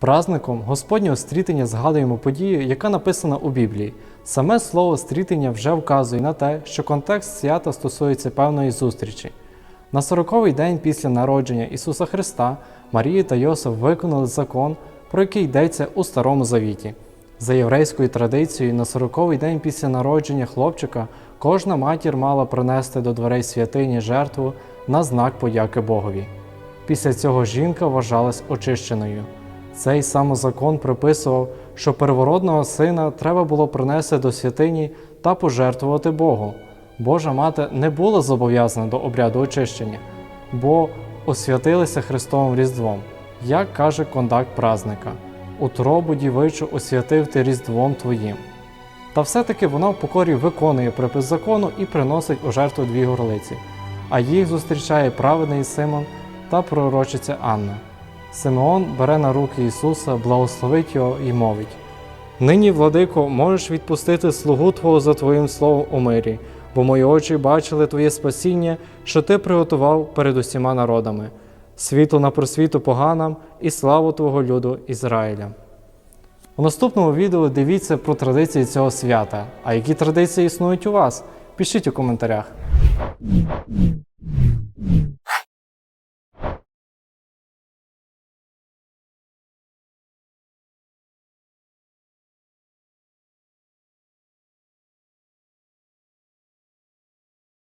Празником Господнього стрітення згадуємо подію, яка написана у Біблії. Саме слово стрітення вже вказує на те, що контекст свята стосується певної зустрічі. На сороковий день після народження Ісуса Христа Марія та Йосиф виконали закон, про який йдеться у Старому Завіті. За єврейською традицією, на сороковий день після народження хлопчика кожна матір мала принести до дверей святині жертву на знак подяки Богові. Після цього жінка вважалась очищеною. Цей самозакон приписував, що первородного сина треба було принести до святині та пожертвувати Богу. Божа мати не була зобов'язана до обряду очищення, бо освятилися Христовим Різдвом, як каже кондакт празника. Утробу дівичу освятив ти Різдвом Твоїм. Та все-таки вона в покорі виконує припис закону і приносить у жертву дві горлиці, а їх зустрічає праведний Симон та пророчиця Анна. Симеон бере на руки Ісуса, благословить його і мовить: Нині, владико, можеш відпустити слугу Твого за Твоїм словом у мирі, бо мої очі бачили Твоє спасіння, що Ти приготував перед усіма народами, світло на просвіту поганам і славу Твого люду Ізраїля. У наступному відео дивіться про традиції цього свята. А які традиції існують у вас? Пишіть у коментарях.